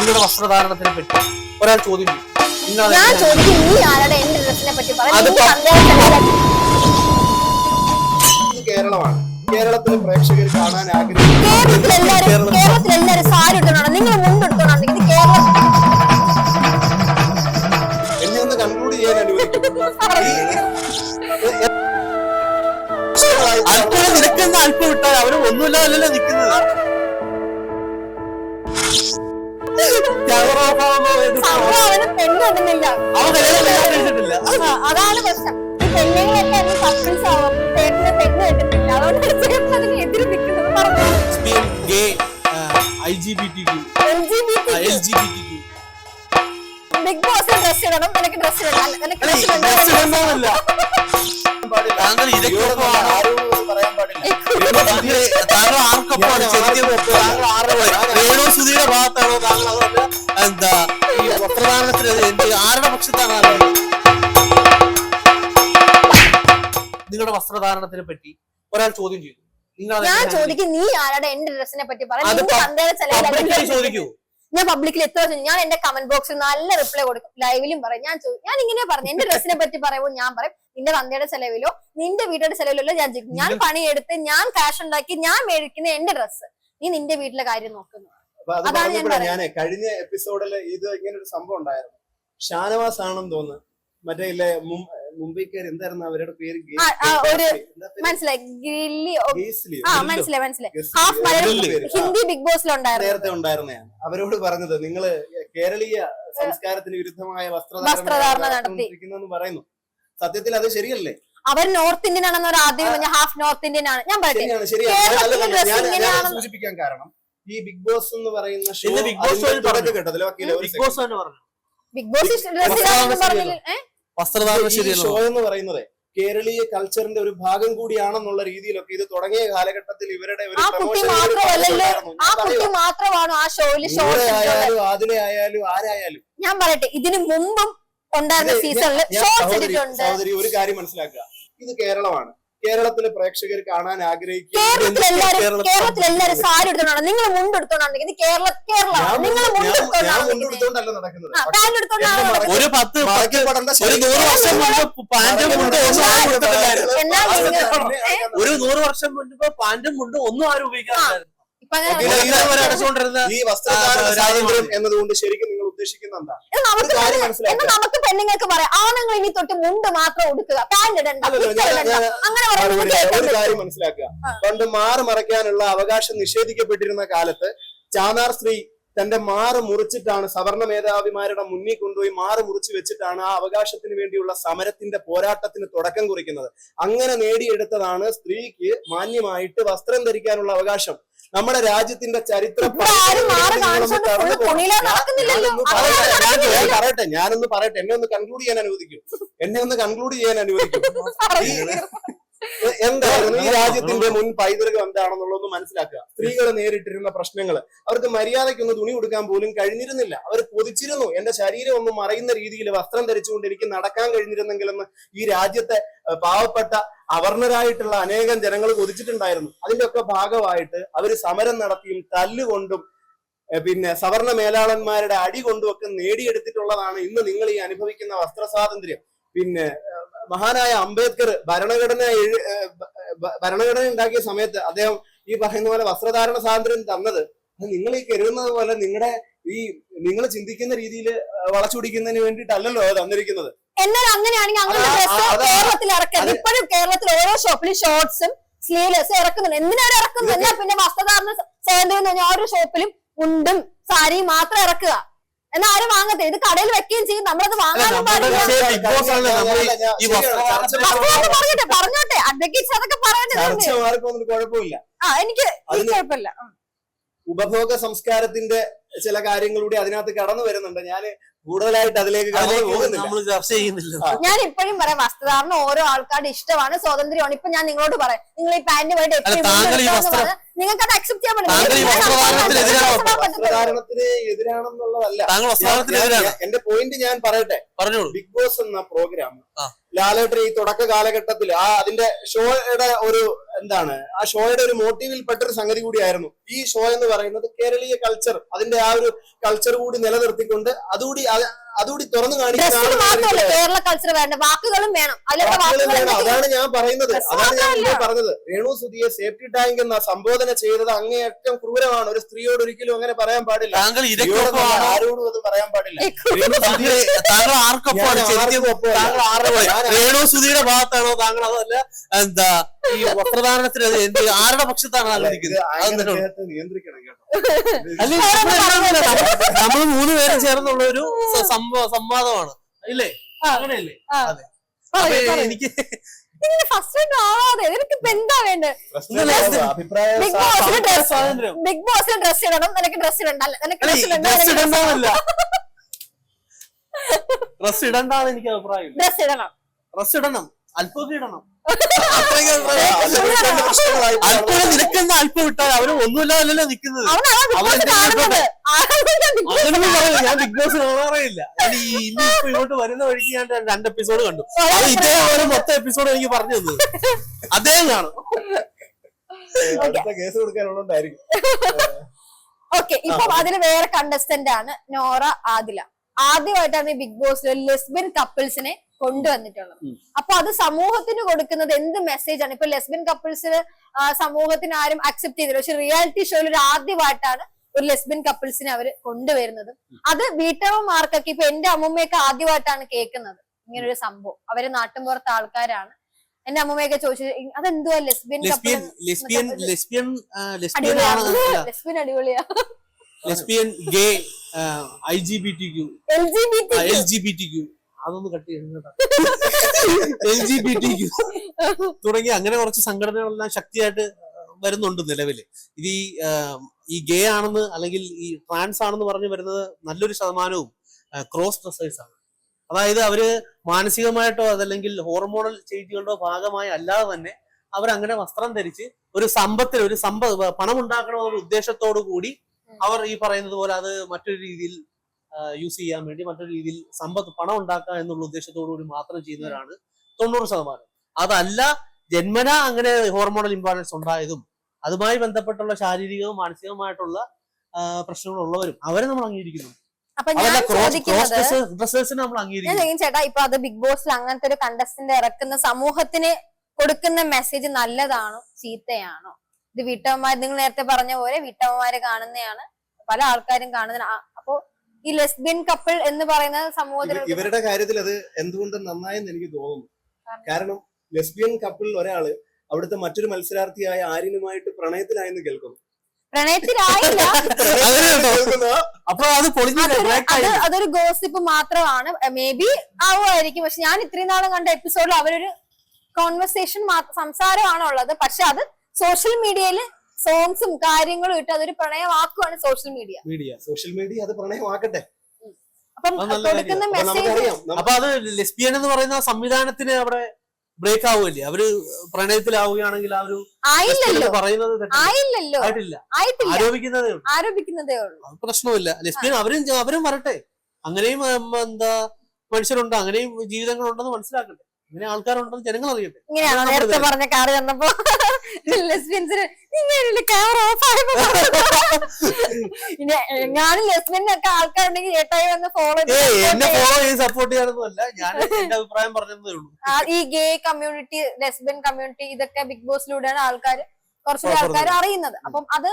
നിങ്ങളുടെ വസ്ത്രധാരണത്തിനെ പറ്റി ഒരാൾ ചോദ്യം നിങ്ങൾ ഞാൻ എങ്ങനെയാണ് ചോദിക്കും നീ ആരുടെ എന്റെ ഡ്രസ്സിനെ പറ്റി അത് കേരളമാണ് കേരളത്തിലെ പ്രേക്ഷകർ കാണാൻ ആഗ്രഹിക്കുന്നു കേരളത്തിൽ കേരളത്തിൽ സാരി നിങ്ങൾ ഇത് കേരളം എന്നെ ഒന്ന് കൺക്ലൂഡ് ചെയ്യാൻ അനുവദിക്കും അല്പം നിൽക്കുന്ന അല്പം വിട്ടാൽ അവർ ഒന്നുമില്ലാതെ നിൽക്കുന്നത് അതാണ് പ്രശ്നം. ഈ പെണ്ണുങ്ങളൊക്കെ അതിന് കപ്പിൾസ് ആവാം? ചേട്ടന് പെണ്ണ് കിട്ടുന്നില്ല അതുകൊണ്ട് ചേട്ടൻ അതിന് എതിര് നിൽക്കുന്നത് പറഞ്ഞു. ബിഗ് ബോസ് ഡ്രസ് ഇടണം. നിനക്ക് ഡ്രസ് ഇടണം നിനക്ക് ഡ്രസ് ഇടണം. താങ്കൾ ഇതൊക്കെ ഒപ്പമാണ് ആരോടും പറയാൻ പാടില്ല. താങ്കൾ താങ്കൾ ആർക്കൊപ്പമാണ് ശരിക്കും താങ്കൾ ആരുടെ രേണു സുധിയുടെ ഭാഗത്താണോ? താങ്കൾ അതല്ല എന്താ ഈ വസ്ത്രധാരണത്തിന് എന്ത് ആരുടെ പക്ഷത്താണ് നിങ്ങളുടെ വസ്ത്രധാരണത്തിനെ പറ്റി ഒരാൾ ചോദ്യം ചെയ്തു. നിങ്ങൾ ഞാൻ ചോദിക്കും നീ ആരുടെ എന്റെ ഡ്രസ്സിനെ പറ്റി പറയാം ചോദിക്കൂ. ഞാൻ പബ്ലിക്കിൽ എത്ര ഞാൻ എന്റെ കമന്റ് ബോക്സിൽ നല്ല റിപ്ലൈ കൊടുക്കും. ലൈവിലും പറയും. ഞാൻ ഞാൻ ഇങ്ങനെ പറഞ്ഞു. എന്റെ ഡ്രസ്സിനെ പറ്റി പറയുമ്പോൾ ഞാൻ പറയും നിന്റെ തന്തയുടെ ചെലവിലോ നിന്റെ വീട്ടുടെ ചെലവിലോ ഞാൻ ഞാൻ പണിയെടുത്ത് ഞാൻ കാശ് ഉണ്ടാക്കി ഞാൻ മേടിക്കുന്ന എന്റെ ഡ്രസ്സ് നീ നിന്റെ വീട്ടിലെ കാര്യം നോക്കുന്നു അതാണ് ഞാൻ ഞാൻ കഴിഞ്ഞ എപ്പിസോഡിൽ ഇത് ഇങ്ങനെ ഒരു സംഭവം ഉണ്ടായിരുന്നു. ഷാനവാസ് ആണെന്ന് തോന്നുന്നു. മറ്റേ ഇല്ലേ മുംബൈക്കാർ എന്തായിരുന്നു അവരുടെ പേര്? ഒരു- മനസ്സിലായി. ഗില്ലി ആ മനസ്സിലായി മനസ്സിലായി. ഹാഫ് മലയാളം പേര്. ഹിന്ദി ബിഗ് ബോസിലുണ്ടായിരുന്നു. നേരത്തെ ഉണ്ടായിരുന്നതാണ് അവരോട് പറഞ്ഞത് നിങ്ങൾ കേരളീയ സംസ്കാരത്തിന് വിരുദ്ധമായ വസ്ത്രധാരണ നടത്തിയിരിക്കുന്നു പറയുന്നു. സത്യത്തിൽ അത് ശരിയല്ലേ? അവർ നോർത്ത് ഇന്ത്യൻ ആണെന്ന് ഒരു ആദ്യം പറഞ്ഞ ഹാഫ് നോർത്ത് ഇന്ത്യൻ ആണ് ഞാൻ പറയട്ടെ സൂചിപ്പിക്കാൻ കാരണം ഈ ബിഗ് ബോസ് എന്ന് പറയുന്ന ഷോ ബിഗ് ബോസ് വക്കീലെ ബിഗ് ബോസ് പറഞ്ഞു. ബിഗ് ബോസ് വസ്ത്രധാരണം ഷോ എന്ന് പറയുന്നത് കേരളീയ കൾച്ചറിന്റെ ഒരു ഭാഗം കൂടിയാണെന്നുള്ള രീതിയിലൊക്കെ ഇത് തുടങ്ങിയ കാലഘട്ടത്തിൽ ഇവരുടെ ഒരു ആ കുട്ടി മാത്രമല്ലല്ലോ ആ കുട്ടി ഷോയിൽ ഷോ ആയാലും ആദിലെ ആയാലും ആരായാലും. ഞാൻ പറയട്ടെ ഇതിന് മുമ്പും ഉണ്ടായിരുന്ന സീസണിൽ ഞാൻ ഷോർട്സ് സഹോദരി ഇട്ടിട്ടുണ്ട്. സഹോദരി ഒരു കാര്യം മനസ്സിലാക്കുക. ഇത് കേരളമാണ്. കേരളത്തിലെ പ്രേക്ഷകർ കാണാൻ ആഗ്രഹിക്കുന്ന. കേരളത്തിൽ എല്ലാരും കേരളത്തിൽ എല്ലാരും സാരി എടുത്തോണ്ടാണ് നിങ്ങൾ ഇത് കേരള കേരള. നിങ്ങൾ ഞാൻ- നടക്കുന്നത്. എടുത്തോണ്ടാണ് ഒരു പത്ത് മറക്കപ്പെടേണ്ട ഒരു ശരി- നൂറ് വർഷം മുൻപ് പാൻഡും മുണ്ടും ഒന്നും ആരും ഉപയോഗിക്കാറില്ല എന്നാൽ നിങ്ങൾ ഒരു നൂറ് വർഷം മുൻപ് മുണ്ടും ഒന്നും ആരും ഉപയോഗിക്കാറില്ലായിരുന്നു. ഈ വസ്ത്രധാരണ ആ, സ്വാതന്ത്ര്യം എന്നതുകൊണ്ട് ശരിക്കും നിങ്ങൾ ഉദ്ദേശിക്കുന്ന എന്താ? ഇത് നമുക്ക് പെണ്ണുങ്ങൾക്ക് പറയാം ആണുങ്ങൾ ഇനി തൊട്ട് മുണ്ട് മാത്രം ഉടുക്കുക പാന്റ് ഇടണ്ട അങ്ങനെ. കാര്യം മനസ്സിലാക്കുക. പണ്ട് മാറ് മറയ്ക്കാനുള്ള അവകാശം നിഷേധിക്കപ്പെട്ടിരുന്ന കാലത്ത് ചാനാർ സ്ത്രീ തന്റെ മാറ് മുറിച്ചിട്ടാണ് സവർണ മേധാവിമാരുടെ മുന്നിൽ കൊണ്ടുപോയി മാറ് മുറിച്ചു വെച്ചിട്ടാണ് ആ അവകാശത്തിന് വേണ്ടിയുള്ള സമരത്തിന്റെ പോരാട്ടത്തിന് തുടക്കം കുറിക്കുന്നത്. അങ്ങനെ നേടിയെടുത്തതാണ് സ്ത്രീക്ക് മാന്യമായിട്ട് വസ്ത്രം ധരിക്കാനുള്ള അവകാശം. നമ്മുടെ രാജ്യത്തിന്റെ ചരിത്രം ഇവിടെ ആരും മാറ് കാണിച്ചോണ്ട് full തുണിയിലാ നടക്കുന്നില്ലല്ലോ. ഞാനൊന്ന് പറയട്ടെ, ഞാനൊന്ന് പറയട്ടെ. എന്നെ ഒന്ന് കൺക്ലൂഡ് ചെയ്യാൻ അനുവദിക്കും. എന്നെ ഒന്ന് കൺക്ലൂഡ് ചെയ്യാൻ അനുവദിക്കും. എന്തായിരുന്നു? ഈ രാജ്യത്തിന്റെ മുൻ പൈതൃകം എന്താണെന്നുള്ളത് മനസ്സിലാക്കുക. സ്ത്രീകൾ നേരിട്ടിരുന്ന പ്രശ്നങ്ങൾ. അവർക്ക് മര്യാദയ്ക്കൊന്ന് തുണി കൊടുക്കാൻ പോലും കഴിഞ്ഞിരുന്നില്ല. അവർ പൊതിച്ചിരുന്നു എന്റെ ശരീരം ഒന്നും മറയുന്ന രീതിയിൽ വസ്ത്രം ധരിച്ചുകൊണ്ട് എനിക്ക് നടക്കാൻ കഴിഞ്ഞിരുന്നെങ്കിലെന്ന് ഈ രാജ്യത്തെ പാവപ്പെട്ട അവർണരായിട്ടുള്ള അനേകം ജനങ്ങൾ കൊതിച്ചിട്ടുണ്ടായിരുന്നു. അതിന്റെ ഒക്കെ ഭാഗമായിട്ട് അവർ സമരം നടത്തിയും തല്ലുകൊണ്ടും പിന്നെ സവർണ മേലാളന്മാരുടെ അടി കൊണ്ടുമൊക്കെ നേടിയെടുത്തിട്ടുള്ളതാണ് ഇന്ന് നിങ്ങൾ ഈ അനുഭവിക്കുന്ന വസ്ത്ര സ്വാതന്ത്ര്യം പിന്നെ മഹാനായ അംബേദ്കർ ഭരണഘടന ഭരണഘടന ഉണ്ടാക്കിയ സമയത്ത് അദ്ദേഹം ഈ പറയുന്ന പോലെ വസ്ത്രധാരണ സ്വാതന്ത്ര്യം തന്നത്. നിങ്ങൾ ഈ കരുതുന്നത് പോലെ നിങ്ങളുടെ ഈ നിങ്ങൾ ചിന്തിക്കുന്ന രീതിയിൽ വളച്ചൊടിക്കുന്നതിന് വേണ്ടിയിട്ടല്ലല്ലോ അത് തന്നിരിക്കുന്നത്. എന്നാൽ അങ്ങനെയാണെങ്കിൽ അങ്ങനെ കേരളത്തിൽ ഇറക്കരുത്. ഇപ്പോഴും കേരളത്തിൽ ഓരോ ഷോപ്പിലും ഷോർട്സും സ്ലീവ്ലെസ് ഇറക്കുന്നുണ്ട്. എന്തിനാണ് ഇറക്കുന്നത്? പിന്നെ വസ്ത്രധാരണ സ്വാതന്ത്ര്യം എന്ന് പറഞ്ഞാൽ ഓരോ ഷോപ്പിലും മുണ്ടും സാരിയും മാത്രം ഇറക്കുക. എന്നാ ആരും വാങ്ങത്തെ ഇത് കടയിൽ വെക്കുകയും ചെയ്യും. നമ്മളത് വാങ്ങാനും പാടില്ല. പറഞ്ഞോട്ടെ പറഞ്ഞോട്ടെ. അഡ്വക്കേറ്റ്സ് അതൊക്കെ പറയട്ടെ കുഴപ്പമില്ല. ആ എനിക്ക് കുഴപ്പമില്ല. ഉപഭോഗ സംസ്കാരത്തിന്റെ ചില കാര്യങ്ങളൂടെ അതിനകത്ത് കടന്നു വരുന്നുണ്ട്. ഞാൻ കൂടുതലായിട്ട് അതിലേക്ക് നമ്മൾ ചർച്ച ചെയ്യുന്നില്ല. ഞാൻ ഇപ്പോഴും പറയാം വസ്ത്രധാരണം ഓരോ ആൾക്കാരുടെ ഇഷ്ടമാണ് സ്വാതന്ത്ര്യമാണ് ഇപ്പൊ ഞാൻ നിങ്ങളോട് പറയാം നിങ്ങൾ ഈ പാന്റ് പോയിട്ട് നിങ്ങൾക്ക് അത് അക്സെപ്റ്റ് ചെയ്യാൻ പറ്റില്ല എന്റെ പോയിന്റ് ഞാൻ പറയട്ടെ. പറഞ്ഞോളൂ. ബിഗ് ബോസ് എന്ന പ്രോഗ്രാം ലാലേട്ടൻ ഈ തുടക്ക കാലഘട്ടത്തിൽ ആ അതിന്റെ ഷോയുടെ ഒരു എന്താണ് ആ ഷോയുടെ ഒരു മോട്ടീവിൽ പെട്ടൊരു സംഗതി കൂടിയായിരുന്നു. ഈ ഷോ എന്ന് പറയുന്നത് കേരളീയ കൾച്ചർ അതിന്റെ ആ ഒരു കൾച്ചർ കൂടി നിലനിർത്തിക്കൊണ്ട് അതുകൂടി അത് അതുകൂടി തുറന്നു കാണിക്കുന്ന കേരള കൾച്ചർ വേണ്ട? വാക്കുകളും വേണം. അതാണ് ഞാൻ പറയുന്നത്. അതാണ് ഞാൻ. പറഞ്ഞത്. രേണു സുധിയെ സേഫ്റ്റി ടാങ്ക് എന്ന സംബോധന ചെയ്തത് അങ്ങേയറ്റം ക്രൂരമാണ്. ഒരു സ്ത്രീയോട് ഒരിക്കലും അങ്ങനെ പറയാൻ പാടില്ല. താങ്കൾ ആരോടും അത് പറയാൻ പാടില്ല. താങ്കൾ ആർക്കൊപ്പം. താങ്കൾ ആരുടെ രേണു സുധിയുടെ ഭാഗത്താണോ താങ്കൾ അതല്ല എന്താ ഈ വസ്ത്രധാരണത്തിന് എന്ത് ആരുടെ പക്ഷത്താണ്? അദ്ദേഹത്തെ നിയന്ത്രിക്കണം കേട്ടോ. നമ്മൾ മൂന്ന് പേരും ചേർന്നുള്ള ഒരു സംഭവ സംവാദമാണ്. ഇല്ലേ? അങ്ങനെയല്ലേ? അതെ. എനിക്ക് എനിക്ക് ഫസ്റ്റ് ആവാതെ നിനക്ക് ഇപ്പൊ എന്താ വേണ്ടത് അഭിപ്രായ ബിഗ് ബോസിന് ഡ്രസ് ബിഗ് ബോസിന് ഡ്രസ് ഇടണം നിനക്ക് ഡ്രസ് ഇടണ്ടല്ല നിനക്ക് ഡ്രസ് ഇടണ്ട ഡ്രസ് ഇടണ്ടാന്ന് എനിക്ക് അഭിപ്രായം ഡ്രസ് ഇടണം. ഡ്രസ് ഇടണം. അല്പമൊക്കെ ഇടണം. അല്പം നിനക്കെന്താ അല്പം വിട്ടാൽ? അവർ ഒന്നുമില്ലാതല്ലോ നിക്കുന്നത് ബോസ് ഞാൻ ബിഗ് ബോസ് കാണാറേയില്ല ബോസ് ഇങ്ങോട്ട് വരുന്ന വഴിക്ക് ഞാൻ രണ്ട് എപ്പിസോഡ് കണ്ടു. ഇതേപോലെ മൊത്തം എപ്പിസോഡ് എനിക്ക് പറഞ്ഞു തന്നത്. അദ്ദേഹം കാണും. കേസ് കൊടുക്കാനുള്ളതായിരിക്കും ഓക്കെ ഇപ്പൊ അതിന് വേറെ കണ്ടസ്റ്റന്റ് ആണ് നോറ ആദില. ആദ്യമായിട്ടാണ് ഈ ബിഗ് ബോസിൽ ലെസ്ബിയൻ കപ്പിൾസിനെ കൊണ്ടുവന്നിട്ടുള്ളത്. അപ്പൊ അത് സമൂഹത്തിന് കൊടുക്കുന്നത് എന്ത് മെസ്സേജ് ആണ്? ഇപ്പൊ ലെസ്ബിയൻ കപ്പിൾസിന് സമൂഹത്തിന് ആരും അക്സെപ്റ്റ് ചെയ്തില്ല. പക്ഷെ റിയാലിറ്റി ഷോയിൽ ഒരു ആദ്യമായിട്ടാണ് ഒരു ലെസ്ബിയൻ കപ്പിൾസിനെ അവർ കൊണ്ടുവരുന്നത്. അത് വീട്ടമ്മമാർക്കൊക്കെ ഇപ്പൊ എന്റെ അമ്മൂമ്മയൊക്കെ ആദ്യമായിട്ടാണ് കേൾക്കുന്നത്. ഇങ്ങനെ ഒരു സംഭവം. അവർ നാട്ടിൻപുറത്തെ ആൾക്കാരാണ്. എന്റെ അമ്മൂമ്മയൊക്കെ ചോദിച്ചു അതെന്തുവാ ലെസ്ബിയൻ ലെസ്ബിയൻ ലെസ്ബിയൻ അടിപൊളിയാ. Lesbian gay I G B T Q L G B T Q അതൊന്ന് cut L G B T തുടങ്ങി അങ്ങനെ കുറച്ച് സംഘടനകളെല്ലാം ശക്തിയായിട്ട് വരുന്നുണ്ട് നിലവിൽ. ഇത് ഈ ഈ ഗേ ആണെന്ന് അല്ലെങ്കിൽ ഈ ട്രാൻസ് ആണെന്ന് പറഞ്ഞു വരുന്നത് നല്ലൊരു ശതമാനവും ക്രോസ് ഡ്രസ്സേഴ്സ് ആണ്. അതായത് അവർ മാനസികമായിട്ടോ അതല്ലെങ്കിൽ ഹോർമോണൽ ചേഞ്ചുകളുടെ ഭാഗമായി അല്ലാതെ തന്നെ അവരങ്ങനെ വസ്ത്രം ധരിച്ച് ഒരു സമ്പത്തിൽ ഒരു സമ്പ പണം ഉണ്ടാക്കണമെന്ന ഉദ്ദേശത്തോടു കൂടി അവർ ഈ പറയുന്നത് പോലെ അത് മറ്റൊരു രീതിയിൽ യൂസ് ചെയ്യാൻ വേണ്ടി മറ്റൊരു രീതിയിൽ സമ്പത്ത് പണം ഉണ്ടാക്കുക എന്നുള്ള ഉദ്ദേശത്തോടു കൂടി മാത്രം ചെയ്യുന്നവരാണ് തൊണ്ണൂറ് ശതമാനം. അതല്ല ജന്മന അങ്ങനെ ഹോർമോണൽ ഇംബാലൻസ് ഉണ്ടായതും അതുമായി ബന്ധപ്പെട്ടുള്ള ശാരീരികവും മാനസികവുമായിട്ടുള്ള പ്രശ്നങ്ങളുള്ളവരും അവരെ നമ്മൾ അംഗീകരിക്കുന്നു. അപ്പൊ ഞാൻ ചോദിക്കുന്നത് ചേട്ടാ ഇപ്പൊ അത് ബിഗ് ബോസിൽ അങ്ങനത്തെ ഒരു കണ്ടസ്റ്റന്റ് ഇറക്കുന്ന സമൂഹത്തിന് കൊടുക്കുന്ന മെസ്സേജ് നല്ലതാണോ? ചീത്തയാണോ? ഇത് വീട്ടമ്മമാർ നിങ്ങൾ നേരത്തെ പറഞ്ഞ പോലെ വീട്ടമ്മമാര് കാണുന്നതാണ്. പല ആൾക്കാരും കാണുന്ന ഈ ലെസ്ബിയൻ കപ്പിൾ എന്ന് പറയുന്ന സമൂഹത്തിൽ ഇവരുടെ കാര്യത്തിൽ അത് എന്തുകൊണ്ട് നന്നായെന്ന് എനിക്ക് തോന്നുന്നു. കാരണം? ലെസ്ബിയൻ കപ്പിളിൽ ഒരാൾ അവിടുത്തെ മറ്റൊരു മത്സരാർത്ഥിയായ ആര്യനുമായിട്ട് പ്രണയത്തിലായെന്ന് കേൾക്കുന്നു. പ്രണയത്തിലായില്ല. അപ്പൊ അത്. അതൊരു ഗോസിപ്പ് മാത്രമാണ്. മേ ബി ആവുമായിരിക്കും. പക്ഷെ ഞാൻ ഇത്രയും നാളും കണ്ട എപ്പിസോഡിൽ അവരൊരു കോൺവെർസേഷൻ സംസാരമാണ് ഉള്ളത് പക്ഷെ അത് സോഷ്യൽ മീഡിയയിൽ സോങ്സും കാര്യങ്ങളും ഇട്ട് അതൊരു പ്രണയമാക്കുവാണ് social media media social media അത് പ്രണയമാക്കട്ടെ. അപ്പം കൊടുക്കുന്ന മെസ്സേജ് അപ്പൊ അത് ലെസ്ബിയൻ എന്ന് പറയുന്ന സംവിധാനത്തിന് അവിടെ ബ്രേക്ക് ആവുമല്ലേ അവർ പ്രണയത്തിലാവുകയാണെങ്കിൽ ആ ഒരു പറയുന്നത്? ആയില്ലല്ലോ. ആയിട്ടില്ല. ആരോപിക്കുന്നതേ ഉള്ളൂ ആരോപിക്കുന്നതേ ഉള്ളൂ. പ്രശ്നമില്ല. ലെസ്ബിയൻ അവരും അവരും വരട്ടെ. അങ്ങനെയും എന്താ മനുഷ്യരുണ്ട്. അങ്ങനെയും ജീവിതങ്ങളുണ്ടെന്ന് മനസ്സിലാക്കട്ടെ. അങ്ങനെ ആൾക്കാരുണ്ടെന്ന് ജനങ്ങൾ അറിയട്ടെ ഇങ്ങനെയാണോ നേരത്തെ പറഞ്ഞ കാറ് ലെസ്ബിയൻസിന് ഇങ്ങനെയല്ലേ കാർ ഓഫ് ആയപ്പോ ഇനി എങ്ങാനും ലെസ്ബിയനൊക്കെ ആൾക്കാരുണ്ടെങ്കിൽ ചേട്ടായി വന്ന് ഫോളോ എന്നെ ഫോളോ ചെയ്ത് സപ്പോർട്ട് ചെയ്യാനൊന്നുമല്ല. ഞാൻ എന്റെ അഭിപ്രായം പറഞ്ഞതേ ഉള്ളൂ. ഈ ഗേ കമ്മ്യൂണിറ്റി ലെസ്ബിയൻ കമ്മ്യൂണിറ്റി ഇതൊക്കെ ബിഗ് ബോസിലൂടെയാണ് ആൾക്കാർ കുറച്ചുകൂടി ആൾക്കാർ അറിയുന്നത്. അപ്പം അത്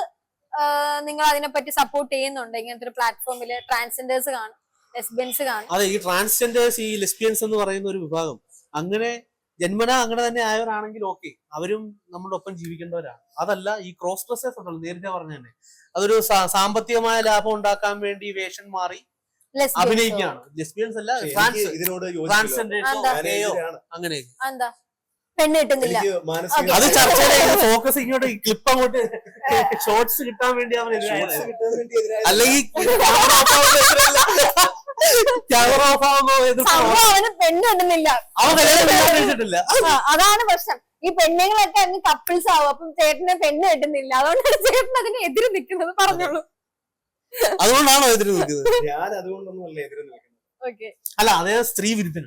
നിങ്ങൾ അതിനെ പറ്റി സപ്പോർട്ട് ചെയ്യുന്നുണ്ട്. ഇങ്ങനത്തെ ഒരു പ്ലാറ്റ്ഫോമിൽ ട്രാൻസ്ജെൻഡേഴ്സ് കാണും ലെസ്ബിയൻസ് കാണും. അതെ ഈ ട്രാൻസ്ജെൻഡേഴ്സ് ഈ ലെസ്ബിയൻസ് എന്ന് പറയുന്ന ഒരു വിഭാഗം അങ്ങനെ ജന്മന അങ്ങനെ തന്നെ ആയവരാണെങ്കിൽ ഓക്കെ അവരും നമ്മുടെ ഒപ്പം ജീവിക്കേണ്ടവരാണ്. അതല്ല ഈ ക്രോസ് ഡ്രസ്സേഴ്സ് ഉണ്ടല്ലോ നേരത്തെ പറഞ്ഞ തന്നെ. അതൊരു സാമ്പത്തികമായ ലാഭം ഉണ്ടാക്കാൻ വേണ്ടി വേഷം മാറി അഭിനയിക്കുകയാണ്. ലെസ്ബിയൻസ് അല്ല അങ്ങനെ. പെണ്ണ് കിട്ടുന്നില്ല. അത് ചർച്ചയിലേക്ക് ഫോക്കസ് ഇങ്ങോട്ട് ക്ലിപ്പ് അങ്ങോട്ട്. ഷോർട്സ് കിട്ടാൻ വേണ്ടി അവൻ അല്ലെങ്കിൽ ക്യാമറ ഓഫ് സംഭവം അവന് അതാണ് പ്രശ്നം. ഈ പെണ്ണുങ്ങളൊക്കെ അങ്ങ് കപ്പിൾസ് ആവും. അപ്പം ചേട്ടനെ പെണ്ണ് കിട്ടുന്നില്ല അതുകൊണ്ടാണ് ചേട്ടൻ അതിന് എതിര് നിൽക്കുന്നത് പറഞ്ഞോളൂ. അതുകൊണ്ടാണോ എതിര് നിൽക്കുന്നത്? ഞാൻ അതുകൊണ്ടൊന്നും അല്ല എതിരെ നിൽക്കുന്നത്. ഓക്കെ. അല്ല അതേ സ്ത്രീ വിരുദ്ധന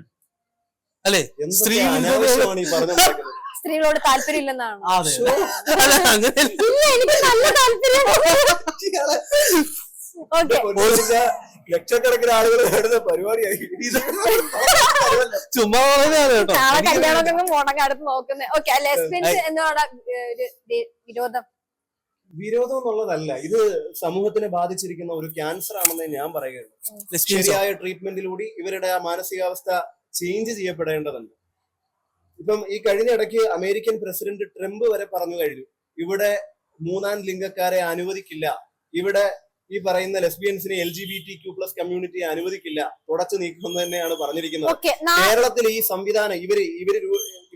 അല്ലേ? സ്ത്രീ സ്ത്രീകളോട് എനിക്ക് നല്ല താല്പര്യം. ഓക്കെ. ലക്ഷക്കണക്കിന് ആളുകൾ നേടുന്ന പരിപാടിയായി. ചുമ്മാ പറയുന്നതാണ് കേട്ടോ. നാളെ എനിക്ക് കല്യാണത്തിന് മുടങ്ങ അടുത്ത് നോക്കുന്നത് ഓക്കെ ലെസ്ബിയൻസ് എന്നോട് ഒരു ദേ- വിരോധം. വിരോധം എന്നുള്ളതല്ല ഇത് സമൂഹത്തിനെ ബാധിച്ചിരിക്കുന്ന ഒരു ക്യാൻസർ ആണെന്ന് ഞാൻ പറയുകയാണ്? ശരിയായ ട്രീറ്റ്മെന്റിലൂടെ ഇവരുടെ ആ മാനസികാവസ്ഥ ചേഞ്ച് ചെയ്യപ്പെടേണ്ടതുണ്ട്. ഇപ്പം ഈ കഴിഞ്ഞ ഇടയ്ക്ക് അമേരിക്കൻ പ്രസിഡന്റ് ട്രംപ് വരെ പറഞ്ഞു കഴിഞ്ഞു ഇവിടെ മൂന്നാം ലിംഗക്കാരെ അനുവദിക്കില്ല ഇവിടെ ഈ പറയുന്ന ലെസ്ബിയൻസിനെ L G B T Q plus community അനുവദിക്കില്ല. തുടച്ചു നീക്കുമെന്ന് തന്നെയാണ് പറഞ്ഞിരിക്കുന്നത്. കേരളത്തിൽ ഈ സംവിധാനം ഇവർ ഇവർ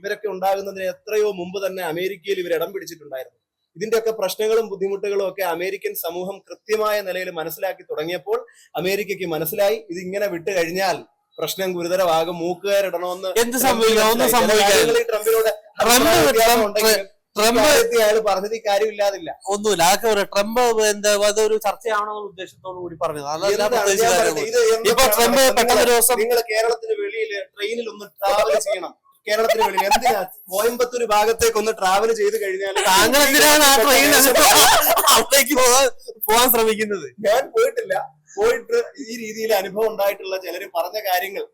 ഇവരൊക്കെ ഉണ്ടാകുന്നതിന് എത്രയോ മുമ്പ് തന്നെ അമേരിക്കയിൽ ഇവർ ഇടം പിടിച്ചിട്ടുണ്ടായിരുന്നു. ഇതിന്റെയൊക്കെ പ്രശ്നങ്ങളും ബുദ്ധിമുട്ടുകളും ഒക്കെ അമേരിക്കൻ സമൂഹം കൃത്യമായ നിലയിൽ മനസ്സിലാക്കി തുടങ്ങിയപ്പോൾ അമേരിക്കയ്ക്ക് മനസ്സിലായി. ഇത് ഇങ്ങനെ വിട്ടു കഴിഞ്ഞാൽ പ്രശ്നം ഗുരുതരമാകും. മൂക്കുകാരിടണമെന്ന് എന്ത് സംഭവിക്കാം? ഒന്നും ട്രംപിനോട് ട്രംപ് അയാൾ പറഞ്ഞത് കാര്യമില്ലാതില്ല ഒന്നുമില്ല. അതൊക്കെ ഒരു ട്രംപ് എന്താ അതൊരു ചർച്ചയാണോ എന്ന ഉദ്ദേശത്തോടു കൂടി പറഞ്ഞത്. ഇപ്പൊ ട്രംപ്? പെട്ടെന്ന് ദിവസം നിങ്ങൾ കേരളത്തിന് വെളിയിൽ ട്രെയിനിൽ ഒന്ന് ട്രാവൽ ചെയ്യണം. കേരളത്തിന് വെളിയിൽ എന്തിനാ കോയമ്പത്തൂർ ഭാഗത്തേക്ക് ഒന്ന് ട്രാവൽ ചെയ്ത് കഴിഞ്ഞാൽ താങ്കൾ എന്തിനാണ് ആ ട്രെയിൻ അവിടേക്ക് പോകാൻ പോകാൻ ശ്രമിക്കുന്നത്? ഞാൻ പോയിട്ടില്ല. പോയിട്ട് ഈ രീതിയിൽ അനുഭവം ഉണ്ടായിട്ടുള്ള ചിലര് പറഞ്ഞ കാര്യങ്ങൾ